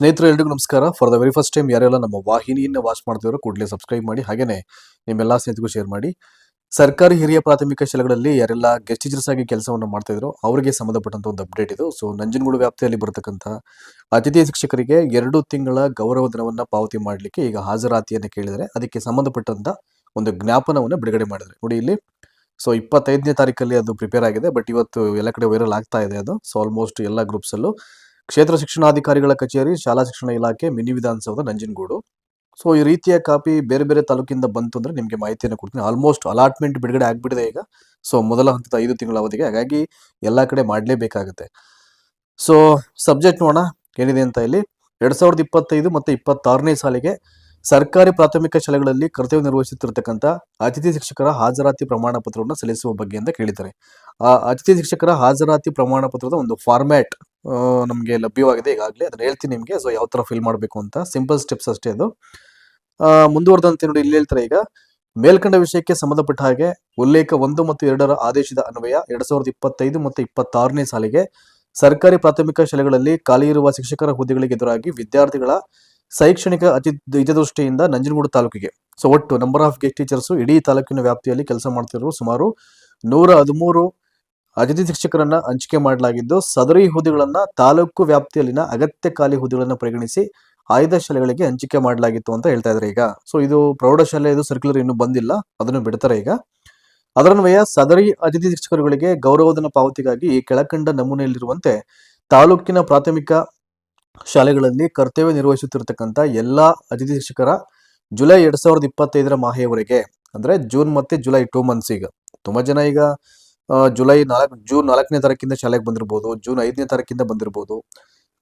ಸ್ನೇಹಿತರೆ, ಎಲ್ರಿಗೂ ನಮಸ್ಕಾರ. For the very first time ಯಾರೆಲ್ಲ ನಮ್ಮ ವಾಹಿನಿಯನ್ನು ವಾಚ್ ಮಾಡ್ತಿದ್ರು ಕೂಡಲೇ ಸಬ್ಸ್ಕ್ರೈಬ್ ಮಾಡಿ, ಹಾಗೇನೆ ನಿಮ್ಮೆಲ್ಲ ಸ್ನೇಹಿತರಿಗೂ ಶೇರ್ ಮಾಡಿ. ಸರ್ಕಾರಿ ಹಿರಿಯ ಪ್ರಾಥಮಿಕ ಶಾಲೆಗಳಲ್ಲಿ ಯಾರೆಲ್ಲ ಗೆಸ್ಟ್ ಟೀಚರ್ಸ್ ಆಗಿ ಕೆಲಸವನ್ನು ಮಾಡ್ತಾ ಇದ್ರು ಅವರಿಗೆ ಸಂಬಂಧಪಟ್ಟಂತ ಒಂದು ಅಪ್ಡೇಟ್ ಇದು. ಸೊ ನಂಜನಗೂಡು ವ್ಯಾಪ್ತಿಯಲ್ಲಿ ಬರತಕ್ಕಂಥ ಅತಿಥಿ ಶಿಕ್ಷಕರಿಗೆ ಎರಡು ತಿಂಗಳ ಗೌರವ ದಿನವನ್ನ ಪಾವತಿ ಮಾಡಲಿಕ್ಕೆ ಈಗ ಹಾಜರಾತಿಯನ್ನು ಕೇಳಿದರೆ, ಅದಕ್ಕೆ ಸಂಬಂಧಪಟ್ಟಂತ ಒಂದು ಜ್ಞಾಪನವನ್ನು ಬಿಡುಗಡೆ ಮಾಡಿದರು ನೋಡಿ ಇಲ್ಲಿ ಸೊ ಇಪ್ಪತ್ತೈದನೇ ತಾರೀಕಲ್ಲಿ ಅದು ಪ್ರಿಪೇರ್ ಆಗಿದೆ ಬಟ್ ಇವತ್ತು ಎಲ್ಲ ಕಡೆ ವೈರಲ್ ಆಗ್ತಾ ಇದೆ ಅದು. ಸೊ ಆಲ್ಮೋಸ್ಟ್ ಎಲ್ಲ ಗ್ರೂಪ್ಸ್ ಅಲ್ಲೂ ಕ್ಷೇತ್ರ ಶಿಕ್ಷಣಾಧಿಕಾರಿಗಳ ಕಚೇರಿ, ಶಾಲಾ ಶಿಕ್ಷಣ ಇಲಾಖೆ, ಮಿನಿ ವಿಧಾನಸೌಧ, ನಂಜನಗೂಡು. ಸೊ ಈ ರೀತಿಯ ಕಾಪಿ ಬೇರೆ ಬೇರೆ ತಾಲೂಕಿಂದ ಬಂತು ಅಂದ್ರೆ ನಿಮಗೆ ಮಾಹಿತಿಯನ್ನು ಕೊಡ್ತೀನಿ. ಆಲ್ಮೋಸ್ಟ್ ಅಲಾಟ್ಮೆಂಟ್ ಬಿಡುಗಡೆ ಆಗಿಬಿಟ್ಟಿದೆ ಈಗ. ಸೊ ಮೊದಲ ಹಂತದ ಐದು ತಿಂಗಳ ಅವಧಿಗೆ. ಹಾಗಾಗಿ ಎಲ್ಲ ಕಡೆ ಮಾಡಲೇಬೇಕಾಗುತ್ತೆ. ಸೊ ಸಬ್ಜೆಕ್ಟ್ ನೋಡೋಣ. ಏನಿದೆ ಅಂತ ಇಲ್ಲಿ ಎರಡ್ ಸಾವಿರದ ಇಪ್ಪತ್ತೈದು ಮತ್ತೆ ಇಪ್ಪತ್ತಾರನೇ ಸಾಲಿಗೆ ಸರ್ಕಾರಿ ಪ್ರಾಥಮಿಕ ಶಾಲೆಗಳಲ್ಲಿ ಕರ್ತವ್ಯ ನಿರ್ವಹಿಸುತ್ತಿರತಕ್ಕಂಥ ಅತಿಥಿ ಶಿಕ್ಷಕರ ಹಾಜರಾತಿ ಪ್ರಮಾಣ ಪತ್ರವನ್ನು ಸಲ್ಲಿಸುವ ಬಗ್ಗೆ ಅಂತ ಕೇಳಿದ್ದಾರೆ. ಆ ಅತಿಥಿ ಶಿಕ್ಷಕರ ಹಾಜರಾತಿ ಪ್ರಮಾಣ ಪತ್ರದ ಒಂದು ಫಾರ್ಮ್ಯಾಟ್ ನಮಗೆ ಲಭ್ಯವಾಗಿದೆ. ಈಗಾಗಲೇ ಅದನ್ನ ಹೇಳ್ತೀನಿ ನಿಮಗೆ. ಸೊ ಯಾವ ತರ ಫಿಲ್ ಮಾಡಬೇಕು ಅಂತ. ಸಿಂಪಲ್ ಸ್ಟೆಪ್ಸ್ ಅಷ್ಟೇ ಅದು. ಮುಂದುವರೆದಂತೆ ನೋಡಿ ಇಲ್ಲಿ ಹೇಳ್ತಾರೆ ಈಗ. ಮೇಲ್ಕಂಡ ವಿಷಯಕ್ಕೆ ಸಂಬಂಧಪಟ್ಟ ಹಾಗೆ ಉಲ್ಲೇಖ ಒಂದು ಮತ್ತು ಎರಡರ ಆದೇಶದ ಅನ್ವಯ ಎರಡ್ ಸಾವಿರದ ಇಪ್ಪತ್ತೈದು ಮತ್ತು ಇಪ್ಪತ್ತಾರನೇ ಸಾಲಿಗೆ ಸರ್ಕಾರಿ ಪ್ರಾಥಮಿಕ ಶಾಲೆಗಳಲ್ಲಿ ಖಾಲಿ ಇರುವ ಶಿಕ್ಷಕರ ಹುದ್ದೆಗಳಿಗೆ ಎದುರಾಗಿ ವಿದ್ಯಾರ್ಥಿಗಳ ಶೈಕ್ಷಣಿಕ ಅತಿ ಹಿತದೃಷ್ಟಿಯಿಂದ ನಂಜನಗೂಡು ತಾಲೂಕಿಗೆ. ಸೊ ಒಟ್ಟು ನಂಬರ್ ಆಫ್ ಗೆಸ್ಟ್ ಟೀಚರ್ಸ್ ಇಡೀ ತಾಲೂಕಿನ ವ್ಯಾಪ್ತಿಯಲ್ಲಿ ಕೆಲಸ ಮಾಡ್ತಿರೋ ಸುಮಾರು ನೂರ ಹದಿಮೂರು ಅತಿಥಿ ಶಿಕ್ಷಕರನ್ನ ಹಂಚಿಕೆ ಮಾಡಲಾಗಿದ್ದು, ಸದರಿ ಹುದ್ದೆಗಳನ್ನ ತಾಲೂಕು ವ್ಯಾಪ್ತಿಯಲ್ಲಿನ ಅಗತ್ಯ ಖಾಲಿ ಹುದ್ದೆಗಳನ್ನ ಪರಿಗಣಿಸಿ ಆಯ್ದ ಶಾಲೆಗಳಿಗೆ ಹಂಚಿಕೆ ಮಾಡಲಾಗಿತ್ತು ಅಂತ ಹೇಳ್ತಾ ಇದ್ದಾರೆ ಈಗ. ಸೊ ಇದು ಪ್ರೌಢಶಾಲೆ, ಇದು ಸರ್ಕ್ಯುಲರ್ ಇನ್ನೂ ಬಂದಿಲ್ಲ, ಅದನ್ನು ಬಿಡ್ತಾರೆ ಈಗ. ಅದರನ್ವಯ ಸದರಿ ಅತಿಥಿ ಶಿಕ್ಷಕರುಗಳಿಗೆ ಗೌರವಧನ ಪಾವತಿಗಾಗಿ ಈ ಕೆಳಕಂಡ ನಮೂನೆಯಲ್ಲಿರುವಂತೆ ತಾಲೂಕಿನ ಪ್ರಾಥಮಿಕ ಶಾಲೆಗಳಲ್ಲಿ ಕರ್ತವ್ಯ ನಿರ್ವಹಿಸುತ್ತಿರತಕ್ಕಂಥ ಎಲ್ಲಾ ಅತಿಥಿ ಶಿಕ್ಷಕರ ಜುಲೈ ಎರಡ್ ಸಾವಿರದ ಇಪ್ಪತ್ತೈದರ ಮಾಹೆಯವರೆಗೆ, ಅಂದ್ರೆ ಜೂನ್ ಮತ್ತೆ ಜುಲೈ ಟೂ ಮಂತ್ಸ್ ಈಗ. ತುಂಬಾ ಜನ ಈಗ ಜುಲೈ ನಾಲ್ಕು, ಜೂನ್ ನಾಲ್ಕನೇ ತಾರೀಕಿಂದ ಶಾಲೆಗೆ ಬಂದಿರ್ಬೋದು, ಜೂನ್ ಐದನೇ ತಾರೀಕಿಂದ ಬಂದಿರ್ಬೋದು,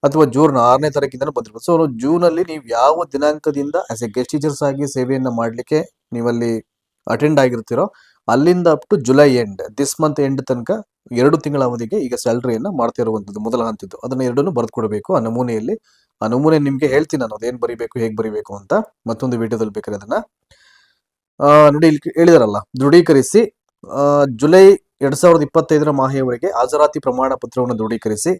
ಅಥವಾ ಜೂನ್ ಆರನೇ ತಾರೀಕಿಂದ ಬಂದಿರ್ಬೋದು. ಸೊ ಜೂನ್ ಅಲ್ಲಿ ನೀವು ಯಾವ ದಿನಾಂಕದಿಂದ ಆಸ್ ಎ ಗೆಸ್ಟ್ ಟೀಚರ್ಸ್ ಆಗಿ ಸೇವೆಯನ್ನು ಮಾಡಲಿಕ್ಕೆ ನೀವಲ್ಲಿ ಅಟೆಂಡ್ ಆಗಿರ್ತೀರೋ, ಅಲ್ಲಿಂದ up to July end this month end ತನಕ ಎರಡು ತಿಂಗಳ ಅವಧಿಗೆ ಈಗ ಸ್ಯಾಲ್ರಿಯನ್ನು ಮಾಡ್ತಾ ಇರುವಂಥದ್ದು ಮೊದಲ ಹಂತದ್ದು. ಅದನ್ನ ಎರಡನ್ನು ಬರೆದುಕೊಡಬೇಕು ಆ ನಮೂನೆಯಲ್ಲಿ, ಆ ನಮೂನೆ ನಿಮಗೆ ಹೇಳ್ತೀನಿ ನಾನು, ಅದೇನ್ ಬರಿಬೇಕು, ಹೇಗೆ ಬರಿಬೇಕು ಅಂತ ಮತ್ತೊಂದು ವಿಡಿಯೋದಲ್ಲಿ ಬೇಕಾದ್ರೆ ಅದನ್ನ. ನೋಡಿ ಇಲ್ಲಿ ಹೇಳಿದಾರಲ್ಲ, ದೃಢೀಕರಿಸಿ ಜುಲೈ ಎರಡ್ ಸಾವಿರದ ಇಪ್ಪತ್ತೈದರ ಮಾಹೆಯವರೆಗೆ ಹಾಜರಾತಿ ಪ್ರಮಾಣ ಪತ್ರವನ್ನು ದೃಢೀಕರಿಸಿ,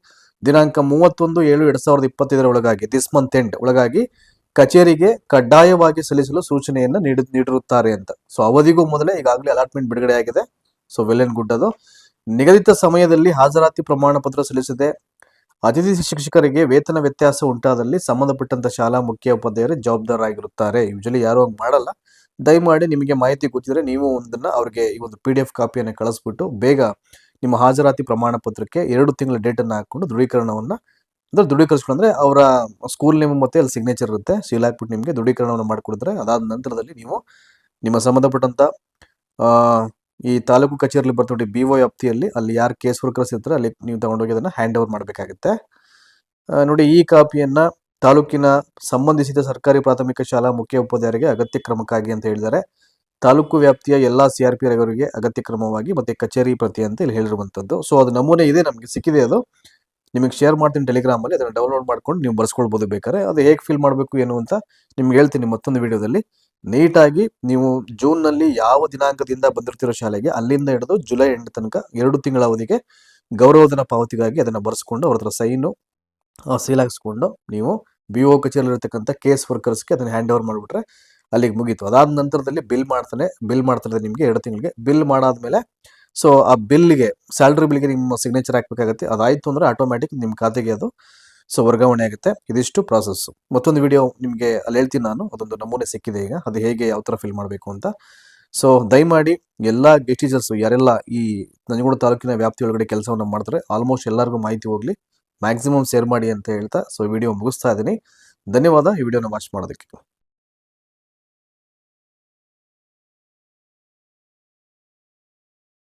ದಿನಾಂಕ ಮೂವತ್ತೊಂದು ಏಳು ಎರಡ್ ಸಾವಿರದ ಇಪ್ಪತ್ತೈದರ ಒಳಗಾಗಿ ದಿಸ್ ಮಂತ್ ಎಂಡ್ ಒಳಗಾಗಿ ಕಚೇರಿಗೆ ಕಡ್ಡಾಯವಾಗಿ ಸಲ್ಲಿಸಲು ಸೂಚನೆಯನ್ನ ನೀಡಿ, ನೀಡಿರುತ್ತಾರೆ ಅಂತ. ಸೊ ಅವಧಿಗೂ ಮೊದಲೇ ಈಗಾಗಲೇ ಅಲಾಟ್ಮೆಂಟ್ ಬಿಡುಗಡೆ ಆಗಿದೆ ಸೊ ವೆಲ್ ಅಂಡ್ ಗುಡ್ ಅದು. ನಿಗದಿತ ಸಮಯದಲ್ಲಿ ಹಾಜರಾತಿ ಪ್ರಮಾಣ ಪತ್ರ ಸಲ್ಲಿಸದೆ ಅತಿಥಿ ಶಿಕ್ಷಕರಿಗೆ ವೇತನ ವ್ಯತ್ಯಾಸ ಉಂಟಾದಲ್ಲಿ ಸಂಬಂಧಪಟ್ಟಂತ ಶಾಲಾ ಮುಖ್ಯ ಉಪಾಧ್ಯಾಯರು ಜವಾಬ್ದಾರರಾಗಿರುತ್ತಾರೆ ಯೂಶಲಿ ಯಾರು ಹಂಗ್ ಮಾಡಲ್ಲ. ದಯಮಾಡಿ ನಿಮಗೆ ಮಾಹಿತಿ ಗೊತ್ತಿದ್ರೆ ನೀವು ಒಂದನ್ನ ಅವ್ರಿಗೆ ಈ ಒಂದು ಪಿ ಡಿ ಎಫ್ ಕಾಪಿಯನ್ನು ಕಳಿಸ್ಬಿಟ್ಟು ಬೇಗ ನಿಮ್ಮ ಹಾಜರಾತಿ ಪ್ರಮಾಣ ಪತ್ರಕ್ಕೆ ಎರಡು ತಿಂಗಳ ಡೇಟನ್ನು ಹಾಕೊಂಡು ದೃಢೀಕರಣವನ್ನ ಅಂದ್ರೆ ದೃಢೀಕರಿಸ್ಕೊಂಡ್ರೆ ಅವರ ಸ್ಕೂಲ್ ನೇಮ್ ಮತ್ತೆ ಅಲ್ಲಿ ಸಿಗ್ನೇಚರ್ ಇರುತ್ತೆ. ಸೀಲ್ ಹಾಕ್ಬಿಟ್ಟು ನಿಮಗೆ ದೃಢೀಕರಣವನ್ನು ಮಾಡಿಕೊಡಿದ್ರೆ ಅದಾದ ನಂತರದಲ್ಲಿ ನೀವು ನಿಮ್ಮ ಸಂಬಂಧಪಟ್ಟಂತ ಆ, ಈ ತಾಲೂಕು ಕಚೇರಿಯಲ್ಲಿ ಬರ್ತನೋಡಿ ಬಿ ಒ ವ್ಯಾಪ್ತಿಯಲ್ಲಿ ಅಲ್ಲಿ ಯಾರು ಕೇಸ್ ವರ್ಕರ್ಸ್ ಇರ್ತಾರೆ ಅಲ್ಲಿ ನೀವು ತಗೊಂಡೋಗಿ ಅದನ್ನ ಹ್ಯಾಂಡ್ ಓವರ್ ಮಾಡಬೇಕಾಗುತ್ತೆ ನೋಡಿ ಈ ಕಾಪಿಯನ್ನ ತಾಲೂಕಿನ ಸಂಬಂಧಿಸಿದ ಸರ್ಕಾರಿ ಪ್ರಾಥಮಿಕ ಶಾಲಾ ಮುಖ್ಯ ಉಪಾಧ್ಯಾಯರಿಗೆ ಅಗತ್ಯ ಕ್ರಮಕ್ಕಾಗಿ ಅಂತ ಹೇಳಿದ್ದಾರೆ. ತಾಲೂಕು ವ್ಯಾಪ್ತಿಯ ಎಲ್ಲ ಸಿ ಆರ್ ಪಿ ಅವರಿಗೆ ಅಗತ್ಯ ಕ್ರಮವಾಗಿ ಮತ್ತೆ ಕಚೇರಿ ಪ್ರತಿ ಅಂತ ಇಲ್ಲಿ ಹೇಳಿರುವಂಥದ್ದು ಸೊ ಅದು ನಮೂನೆ ಇದೆ, ನಮಗೆ ಸಿಕ್ಕಿದೆ ಅದು. ನಿಮಗೆ ಶೇರ್ ಮಾಡ್ತೀನಿ ಟೆಲಿಗ್ರಾಮ್ ಅಲ್ಲಿ, ಅದನ್ನ ಡೌನ್ಲೋಡ್ ಮಾಡ್ಕೊಂಡು ನೀವು ಬರ್ಸ್ಕೊಳ್ಬೋದು ಬೇಕಾದ್ರೆ. ಅದು ಹೇಗೆ ಫಿಲ್ ಮಾಡಬೇಕು, ಏನು ಅಂತ ನಿಮ್ಗೆ ಹೇಳ್ತೀನಿ ಮತ್ತೊಂದು ವಿಡಿಯೋದಲ್ಲಿ ನೀಟಾಗಿ ನೀವು ಜೂನ್ನಲ್ಲಿ ಯಾವ ದಿನಾಂಕದಿಂದ ಬಂದಿರ್ತಿರೋ ಶಾಲೆಗೆ, ಅಲ್ಲಿಂದ ಹಿಡಿದು ಜುಲೈ ಎಂಡ್ ತನಕ ಎರಡು ತಿಂಗಳ ಅವಧಿಗೆ ಗೌರವಧನ ಪಾವತಿಗಾಗಿ ಅದನ್ನು ಬರೆಸ್ಕೊಂಡು ಅವ್ರ ಹತ್ರ ಸೈನು ಸೀಲ್ ಹಾಕ್ಸ್ಕೊಂಡು ನೀವು ಬಿ ಓ ಕಚೇರಿಲಿರ್ತಕ್ಕಂಥ ಕೇಸ್ ವರ್ಕರ್ಸ್ಗೆ ಅದನ್ನು ಹ್ಯಾಂಡ್ ಓವರ್ ಮಾಡಿಬಿಟ್ರೆ ಅಲ್ಲಿಗೆ ಮುಗೀತು. ಅದಾದ ನಂತರದಲ್ಲಿ ಬಿಲ್ ಮಾಡ್ತಾನೆ ಬಿಲ್ ಮಾಡ್ತಾರೆ ನಿಮಗೆ ಎರಡು ತಿಂಗಳಿಗೆ. ಬಿಲ್ ಮಾಡಾದ್ಮೇಲೆ ಸೊ ಆ ಬಿಲ್ಗೆ ಸ್ಯಾಲ್ರಿ ಬಿಲ್ಗೆ ನಿಮ್ಮ ಸಿಗ್ನೇಚರ್ ಹಾಕಬೇಕಾಗುತ್ತೆ. ಅದಾಯಿತು ಅಂದರೆ ಆಟೋಮ್ಯಾಟಿಕ್ ನಿಮ್ಮ ಖಾತೆಗೆ ಅದು ಸೊ ವರ್ಗಾವಣೆ ಆಗುತ್ತೆ. ಇದಿಷ್ಟು ಪ್ರಾಸೆಸ್ಸು ಮತ್ತೊಂದು ವಿಡಿಯೋ ನಿಮಗೆ ಅಲ್ಲಿ ಹೇಳ್ತೀನಿ ನಾನು. ಅದೊಂದು ನಮೂನೆ ಸಿಕ್ಕಿದೆ ಈಗ. ಅದು ಹೇಗೆ ಯಾವ ಥರ ಫಿಲ್ ಮಾಡಬೇಕು ಅಂತ. ಸೊ ದಯಮಾಡಿ ಎಲ್ಲ ಗೆಸ್ಟ್ ಟೀಚರ್ಸು ಯಾರೆಲ್ಲ ಈ ನಂಜನಗೂಡು ತಾಲೂಕಿನ ವ್ಯಾಪ್ತಿ ಒಳಗಡೆ ಕೆಲಸವನ್ನು ಮಾಡ್ತಾರೆ ಆಲ್ಮೋಸ್ಟ್ ಎಲ್ಲರಿಗೂ ಮಾಹಿತಿ ಹೋಗ್ಲಿ. ಮ್ಯಾಕ್ಸಿಮಮ್ ಶೇರ್ ಮಾಡಿ ಅಂತ ಹೇಳ್ತಾ ಸೊ ವಿಡಿಯೋ ಮುಗಿಸ್ತಾ ಇದ್ದೀನಿ. ಧನ್ಯವಾದ ಈ ವಿಡಿಯೋನ ವಾಚ್ ಮಾಡೋದಕ್ಕೆ.